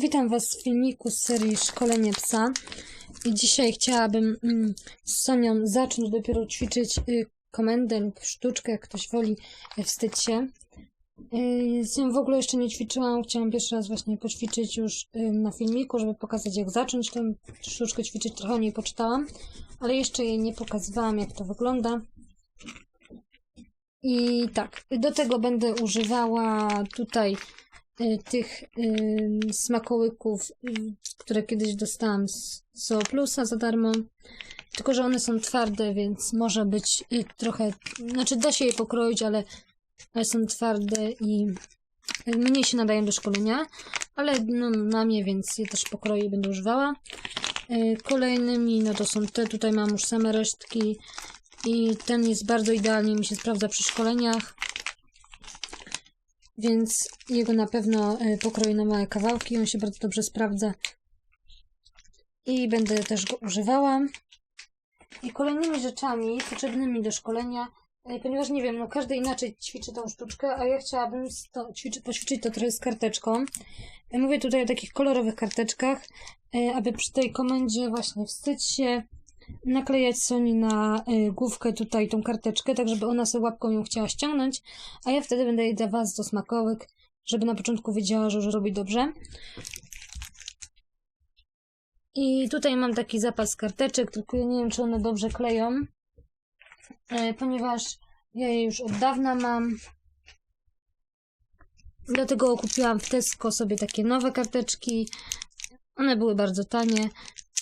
Witam Was w filmiku z serii Szkolenie Psa. I dzisiaj chciałabym mm, z Sonią zacząć dopiero ćwiczyć y, komendę lub sztuczkę, jak ktoś woli, y, wstydź się. Y, z nią w ogóle jeszcze nie ćwiczyłam, chciałam pierwszy raz właśnie poćwiczyć już y, na filmiku, żeby pokazać jak zacząć tę sztuczkę ćwiczyć, trochę o niej poczytałam, ale jeszcze jej nie pokazywałam jak to wygląda. I tak, do tego będę używała tutaj tych y, smakołyków, y, które kiedyś dostałam z Zooplusa za darmo. Tylko, że one są twarde, więc może być y, trochę. Znaczy, da się je pokroić, ale, ale są twarde i y, mniej się nadają do szkolenia. Ale no, na mnie, więc je też pokroję i będę używała. Y, Kolejnymi, no to są te. Tutaj mam już same resztki. I ten jest bardzo idealnie, mi się sprawdza przy szkoleniach. Więc jego na pewno y, pokroję na małe kawałki. On się bardzo dobrze sprawdza. I będę też go używała. I kolejnymi rzeczami potrzebnymi do szkolenia, y, ponieważ nie wiem, no każdy inaczej ćwiczy tą sztuczkę, a ja chciałabym to, ćwiczy, poćwiczyć to trochę z karteczką. Y, Mówię tutaj o takich kolorowych karteczkach, aby przy tej komendzie właśnie wstydź się, naklejać Soni na y, główkę tutaj tą karteczkę, tak żeby ona sobie łapką ją chciała ściągnąć, a ja wtedy będę jej dawała do smakołyk, żeby na początku wiedziała, że już robi dobrze. I tutaj mam taki zapas karteczek, tylko ja nie wiem, czy one dobrze kleją, y, ponieważ ja je już od dawna mam. Dlatego kupiłam w Tesco sobie takie nowe karteczki. One były bardzo tanie.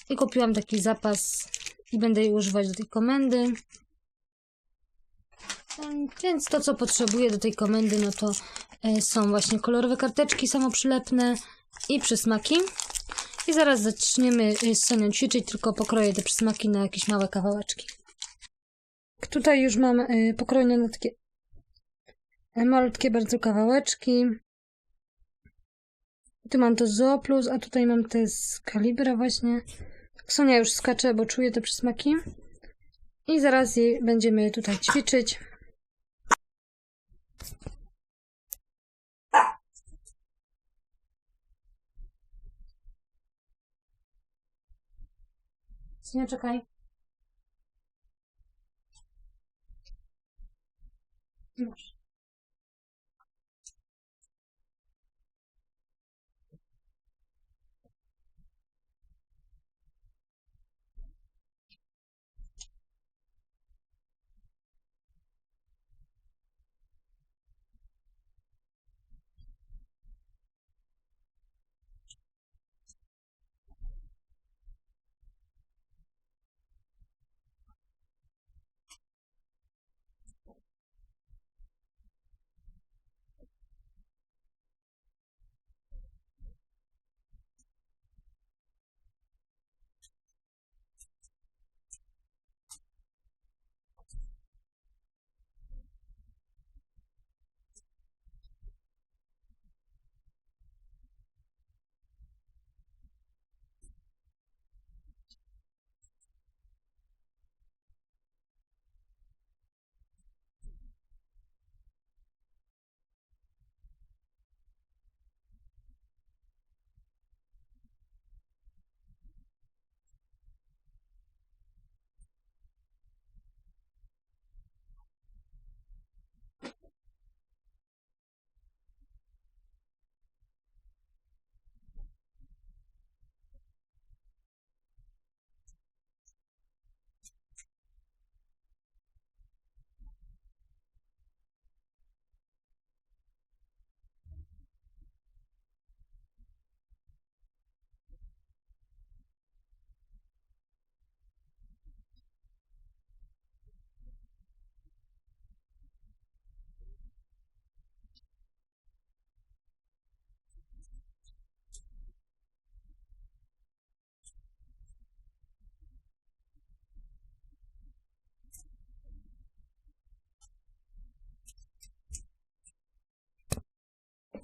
I kupiłam taki zapas i będę jej używać do tej komendy. Więc to, co potrzebuję do tej komendy, no to e, są właśnie kolorowe karteczki samoprzylepne i przysmaki. I zaraz zaczniemy e, z Sonią ćwiczyć, tylko pokroję te przysmaki na jakieś małe kawałeczki. Tutaj już mam e, pokrojone na takie malutkie bardzo kawałeczki. Tu mam to Zooplus, a tutaj mam te z Kalibra właśnie. Sonia już skacze, bo czuje te przysmaki. I zaraz jej będziemy tutaj ćwiczyć. Czekaj. Masz.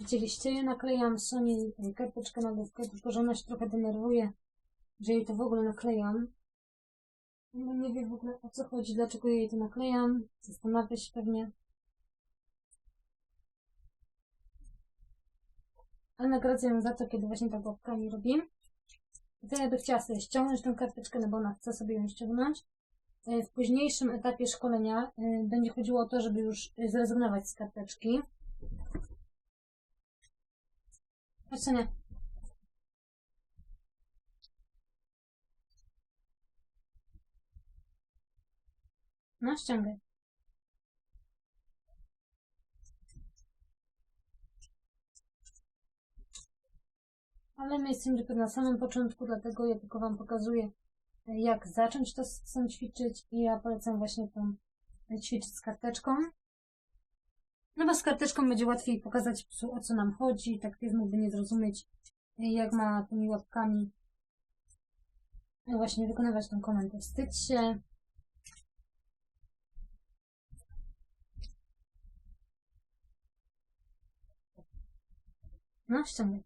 Widzieliście? Ja naklejam Soni karteczkę na główkę, tylko że ona się trochę denerwuje, że jej to w ogóle naklejam. No nie wie w ogóle o co chodzi, dlaczego jej to naklejam. Zastanawia się pewnie. ale nagradzam ją za to, kiedy właśnie tak łapkami robi. I to ja by chciała sobie ściągnąć tą karteczkę, no bo ona chce sobie ją ściągnąć. E, W późniejszym etapie szkolenia e, będzie chodziło o to, żeby już e, zrezygnować z karteczki. Sonia. No, ściągaj. Ale my jesteśmy dopiero na samym początku, dlatego ja tylko Wam pokazuję, e, jak zacząć to tym ćwiczyć i ja polecam właśnie tą e, ćwiczyć z karteczką. No bo z karteczką będzie łatwiej pokazać psu, o co nam chodzi, tak pies mógłby nie zrozumieć, jak ma tymi łapkami e, właśnie wykonywać tą komendę. Wstydź się. No, ściągaj.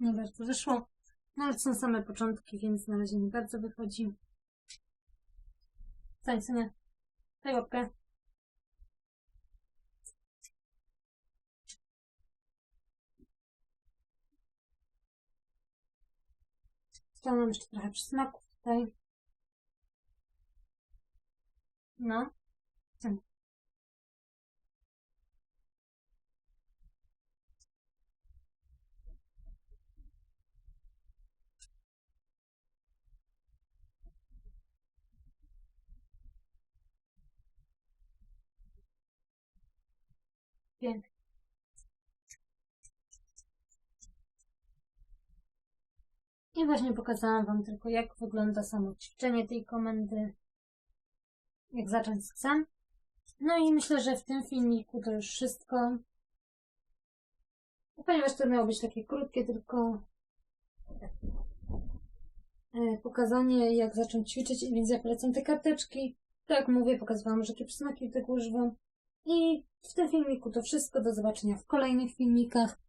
Nie bardzo wyszło. No ale są same początki, więc na razie nie bardzo wychodzi. Stań, synie. Daj łapkę. Zostało nam jeszcze trochę przysmaków tutaj. No. Stań. Pięknie. I właśnie pokazałam Wam tylko, jak wygląda samo ćwiczenie tej komendy. Jak zacząć psem. No i myślę, że w tym filmiku to już wszystko. Ponieważ to miało być takie krótkie, tylko e, pokazanie, jak zacząć ćwiczyć, więc ja polecam te karteczki. Tak jak mówię, pokazywałam, że jakie przysmaki tego używam. I w tym filmiku to wszystko. Do zobaczenia w kolejnych filmikach.